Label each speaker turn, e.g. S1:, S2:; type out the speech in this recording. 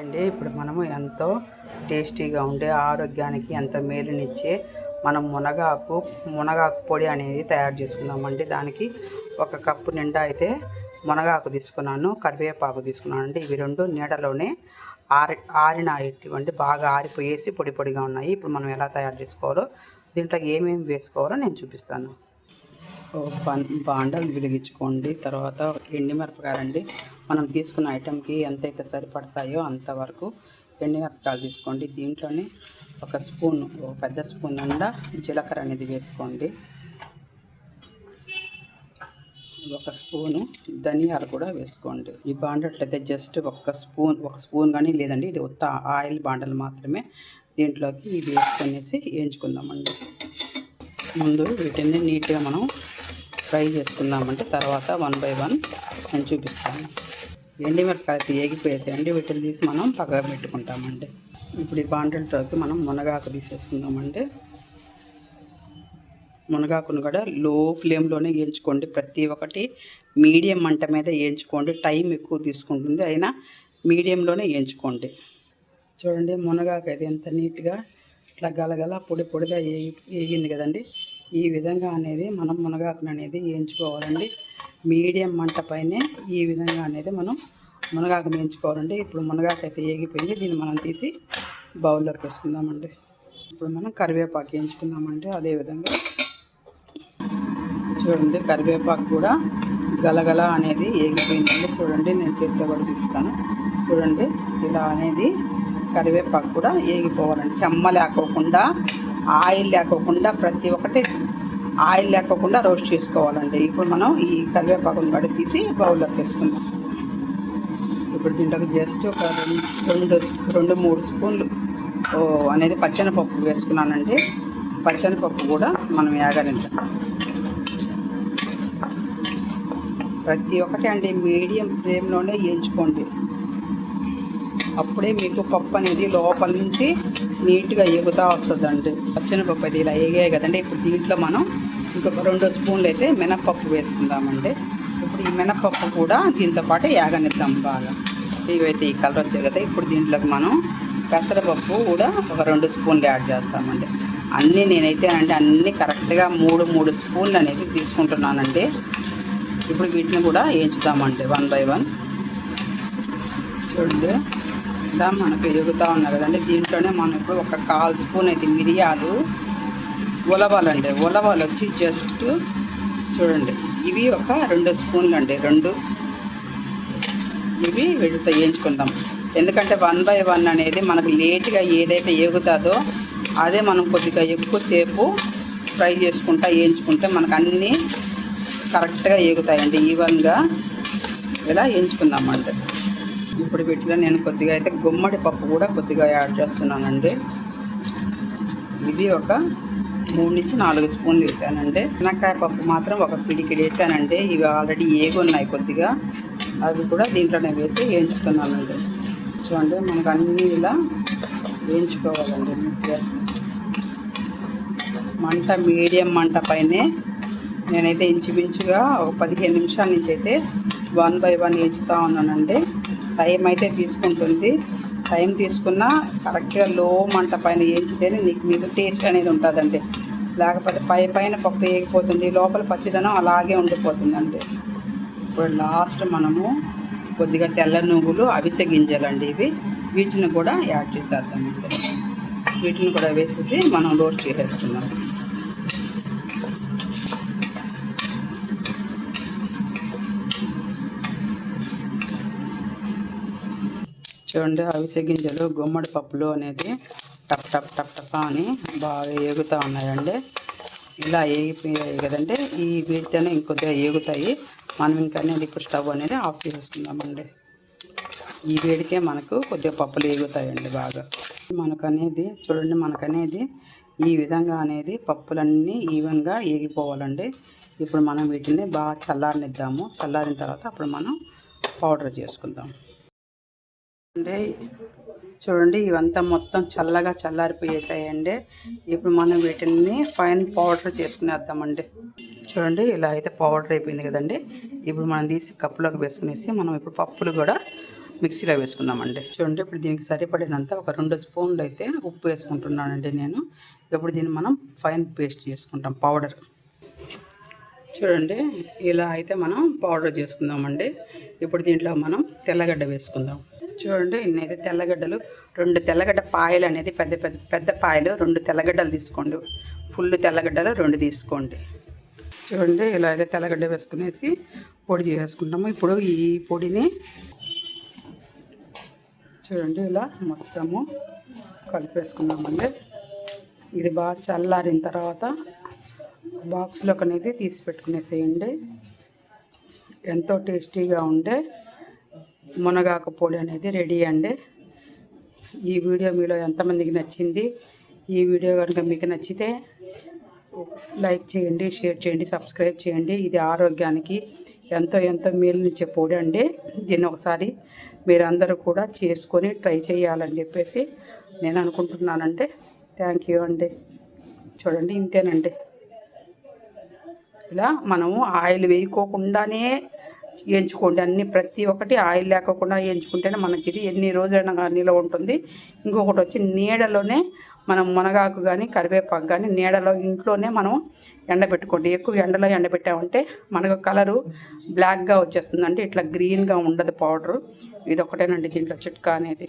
S1: అండి. ఇప్పుడు మనము ఎంతో టేస్టీగా ఉండే ఆరోగ్యానికి ఎంతో మేలునిచ్చే మనం మునగాకు మునగాకు పొడి అనేది తయారు చేసుకుందామండి. దానికి ఒక కప్పు నిండా అయితే మునగాకు తీసుకున్నాను కరివేపాకు తీసుకున్నాను అండి ఇవి రెండు నీడలోనే ఆరి ఆరిన ఇటువంటి బాగా ఆరిపోయేసి పొడి పొడిగా ఉన్నాయి. ఇప్పుడు మనం ఎలా తయారు చేసుకోవాలో దీంట్లో ఏమేమి వేసుకోవాలో నేను చూపిస్తాను. బాండలు వెలిగించుకోండి. తర్వాత ఎండిమిరపకాయలండి మనం తీసుకున్న ఐటెంకి ఎంతైతే సరిపడతాయో అంతవరకు ఎండిమిరపకాయలు తీసుకోండి. దీంట్లోనే ఒక స్పూన్ ఒక పెద్ద స్పూన్ నిండా జీలకర్ర అనేది వేసుకోండి. ఒక స్పూను ధనియాలు కూడా వేసుకోండి. ఈ బాండట్లయితే జస్ట్ ఒక స్పూన్ ఒక స్పూన్ కానీ లేదండి. ఇది ఉత్త ఆయిల్ బాండలు మాత్రమే దీంట్లోకి ఇది వేసుకునేసి వేయించుకుందామండి. ముందు వీటిని నీట్గా మనం ఫ్రై చేసుకుందామంటే తర్వాత వన్ బై వన్ నేను చూపిస్తాను. ఎండిమిరపకాయ అయితే ఏగిపోయేసేయండి వీటిని తీసి మనం పక్కగా పెట్టుకుంటామండి. ఇప్పుడు ఈ బాండలలోకి మనం మునగాకు తీసేసుకుందామండి. మునగాకును కూడా లో ఫ్లేమ్లోనే వేయించుకోండి. ప్రతి ఒక్కటి మీడియం మంట మీద వేయించుకోండి. టైం ఎక్కువ తీసుకుంటుంది. అయినా మీడియంలోనే వేయించుకోండి. చూడండి మునగాకు అయితే ఎంత నీట్గా ఇట్లా గలగల పొడి పొడిగా వేగి వేగింది కదండి. ఈ విధంగా అనేది మనం మునగాకును అనేది వేయించుకోవాలండి. మీడియం మంట పైనే ఈ విధంగా అనేది మనం మునగాకు వేయించుకోవాలండి. ఇప్పుడు మునగాకు అయితే వేగిపోయింది దీన్ని మనం తీసి బౌల్లోకి వేసుకుందామండి. ఇప్పుడు మనం కరివేపాకు వేయించుకుందామండి అదేవిధంగా చూడండి కరివేపాకు కూడా గలగల అనేది ఏగిపోయిందండి. చూడండి నేను చేస్తే కూడా చూపిస్తాను. చూడండి ఇలా అనేది కరివేపాకు కూడా ఏగిపోవాలండి. చెమ్మ లేకోకుండా ఆయిల్ లేకోకుండా ప్రతి ఒక్కటి ఆయిల్ లేకోకుండా రోస్ట్ చేసుకోవాలండి. ఇప్పుడు మనం ఈ కరివేపాకును కడి తీసి బౌల్లోకి వేసుకుందాం. ఇప్పుడు దీంట్లోకి జస్ట్ ఒక రెండు రెండు రెండు మూడు స్పూన్లు అనేది పచ్చనిపప్పు వేసుకున్నానండి. పచ్చనిపప్పు కూడా మనం వేగనిద్దాం ప్రతి ఒక్కటి అండి మీడియం ఫ్లేమ్లోనే వేయించుకోండి. అప్పుడే మీకు పప్పు అనేది లోపల నుంచి నీట్గా ఎగుతూ వస్తుందండి. పచ్చనిపప్పు అది ఇలా ఎగాయి కదండి. ఇప్పుడు దీంట్లో మనం ఇంకొక రెండు స్పూన్లు అయితే మినప్పప్పు వేసుకుందామండి. ఇప్పుడు ఈ మినప్పప్పు కూడా దీంతో పాటు యాగనిద్దాం బాగా. ఇవైతే ఈ కలర్ వచ్చాయి కదా ఇప్పుడు దీంట్లోకి మనం పెసరపప్పు కూడా ఒక రెండు స్పూన్లు యాడ్ చేస్తామండి. అన్నీ నేనైతే అంటే అన్నీ కరెక్ట్గా మూడు మూడు స్పూన్లు అనేది తీసుకుంటున్నానండి. ఇప్పుడు వీటిని కూడా వేయించుతామండి వన్ బై వన్. చూడండి. ఇలా మనకు ఎదుగుతూ ఉన్నారు కదండి. దీంట్లోనే మనం ఇప్పుడు ఒక కాల్ స్పూన్ అయితే మిరియాలు ఉలవాలండి. ఉలవాలు వచ్చి జస్ట్ చూడండి. ఇవి ఒక రెండు స్పూన్లు అండి. రెండు ఇవి వీటితో వేయించుకుందాం. ఎందుకంటే వన్ బై వన్ అనేది మనకు లేట్గా ఏదైతే ఎగుతుందో అదే మనం కొద్దిగా ఎక్కువసేపు ఫ్రై చేసుకుంటా వేయించుకుంటే మనకు అన్నీ కరెక్ట్గా ఎగుతాయండి. ఈవెన్గా ఇలా వేయించుకుందామంటే ఇప్పుడు వీటిలో నేను కొద్దిగా అయితే గుమ్మడి పప్పు కూడా కొద్దిగా యాడ్ చేస్తున్నానండి. ఇది ఒక మూడు నుంచి నాలుగు స్పూన్లు వేసానండి. శనక్కాయ పప్పు మాత్రం ఒక పిడికిడి వేసానండి. ఇవి ఆల్రెడీ ఏగి ఉన్నాయి కొద్దిగా. అవి కూడా దీంట్లోనే వేసి వేయించుకున్నానండి చూడండి మనకు అన్నీ ఇలా వేయించుకోవాలండి మంట మీడియం మంట పైనే నేనైతే ఇంచుమించుగా ఒక పదిహేను నిమిషాల నుంచి అయితే వన్ బై వన్ వేయించుతూ ఉన్నానండి. టైం అయితే తీసుకుంటుంది. టైం తీసుకున్న కరెక్ట్గా లో మంట పైన వేయించితేనే నీకు మీకు టేస్ట్ అనేది ఉంటుందండి. లేకపోతే పై పైన పప్పు వేగిపోతుంది లోపల పచ్చిదనం అలాగే ఉండిపోతుందండి. ఇప్పుడు లాస్ట్ మనము కొద్దిగా తెల్ల నువ్వులు అవిసె గింజలండి ఇవి. వీటిని కూడా యాడ్ చేసేద్దామండి. వీటిని కూడా వేసేసి మనం రోస్ట్ చేసేస్తున్నాం చూడండి అవిసె గింజలు గుమ్మడి పప్పులు అనేది టప్ టప్ టప్ టప్ అని బాగా ఏగుతూ ఉన్నాయండి. ఇలా ఏగిపోయాయి కదంటే ఈ వీటితోనే ఇంకొద్దిగా ఏగుతాయి. మనం ఇంకా అనేది ఇప్పుడు స్టవ్ అనేది ఆఫ్ చేసుకుందామండి ఈ వేడికే మనకు కొద్దిగా పప్పులు ఏగుతాయండి బాగా. మనకు అనేది చూడండి మనకు అనేది ఈ విధంగా అనేది పప్పులన్నీ ఈవెన్గా ఏగిపోవాలండి. ఇప్పుడు మనం వీటిని బాగా చల్లారనిద్దాము. చల్లారిన తర్వాత అప్పుడు మనం పౌడర్ చేసుకుందాం. అంటే చూడండి ఇవంతా మొత్తం చల్లగా చల్లారిపోయేసాయండి. ఇప్పుడు మనం వీటిని ఫైన్ పౌడర్ చేసుకునేద్దామండి. చూడండి ఇలా అయితే పౌడర్ అయిపోయింది కదండి. ఇప్పుడు మనం తీసి కప్పులోకి వేసుకునేసి మనం ఇప్పుడు పప్పులు కూడా మిక్సీలో వేసుకున్నామండి చూడండి ఇప్పుడు దీనికి సరిపడినంత ఒక రెండు స్పూన్లు అయితే ఉప్పు వేసుకుంటున్నానండి నేను. ఇప్పుడు దీన్ని మనం ఫైన్ పేస్ట్ చేసుకుంటాం పౌడర్ చూడండి ఇలా అయితే మనం పౌడర్ చేసుకుందామండి. ఇప్పుడు దీంట్లో మనం తెల్లగడ్డ వేసుకుందాం. చూడండి ఇన్నైతే తెల్లగడ్డలు. రెండు తెల్లగడ్డ పాయలు అనేది పెద్ద పెద్ద పెద్ద పాయలు రెండు తెల్లగడ్డలు తీసుకోండి. ఫుల్ తెల్లగడ్డలు రెండు తీసుకోండి. చూడండి ఇలా అయితే తెల్లగడ్డ వేసుకునేసి పొడి చేసుకుంటాము ఇప్పుడు ఈ పొడిని చూడండి ఇలా మొత్తము కలిపేసుకున్నామండి ఇది బాగా చల్లారిన తర్వాత బాక్స్లోకి అనేది తీసి పెట్టుకునేసేయండి. ఎంతో టేస్టీగా ఉండే మునగాకు పొడి అనేది రెడీ అండి. ఈ వీడియో మీలో ఎంతమందికి నచ్చింది? ఈ వీడియో కనుక మీకు నచ్చితే లైక్ చేయండి షేర్ చేయండి సబ్స్క్రైబ్ చేయండి. ఇది ఆరోగ్యానికి ఎంతో ఎంతో మేలునిచ్చే పొడి అండి. దీన్ని ఒకసారి మీరందరూ కూడా చేసుకొని ట్రై చేయాలని చెప్పేసి నేను అనుకుంటున్నానండి. థ్యాంక్ యూ అండి. చూడండి ఇంతేనండి. ఇలా మనము ఆయిల్ వేయకోకుండానే వేయించుకోండి అన్ని ప్రతి ఒక్కటి ఆయిల్ లేకుండా ఎంచుకుంటేనే మనకి ఇది ఎన్ని రోజులైనా నిల్వ నిలవ ఉంటుంది. ఇంకొకటి వచ్చి నీడలోనే మనం మునగాకు కానీ కరివేపాకు కానీ నీడలో ఇంట్లోనే మనం ఎండబెట్టుకోండి. ఎక్కువ ఎండలో ఎండబెట్టామంటే మనకు కలరు బ్లాక్గా వచ్చేస్తుందండి. ఇట్లా గ్రీన్గా ఉండదు పౌడరు. ఇది ఒకటేనండి దీంట్లో చిట్కా అనేది.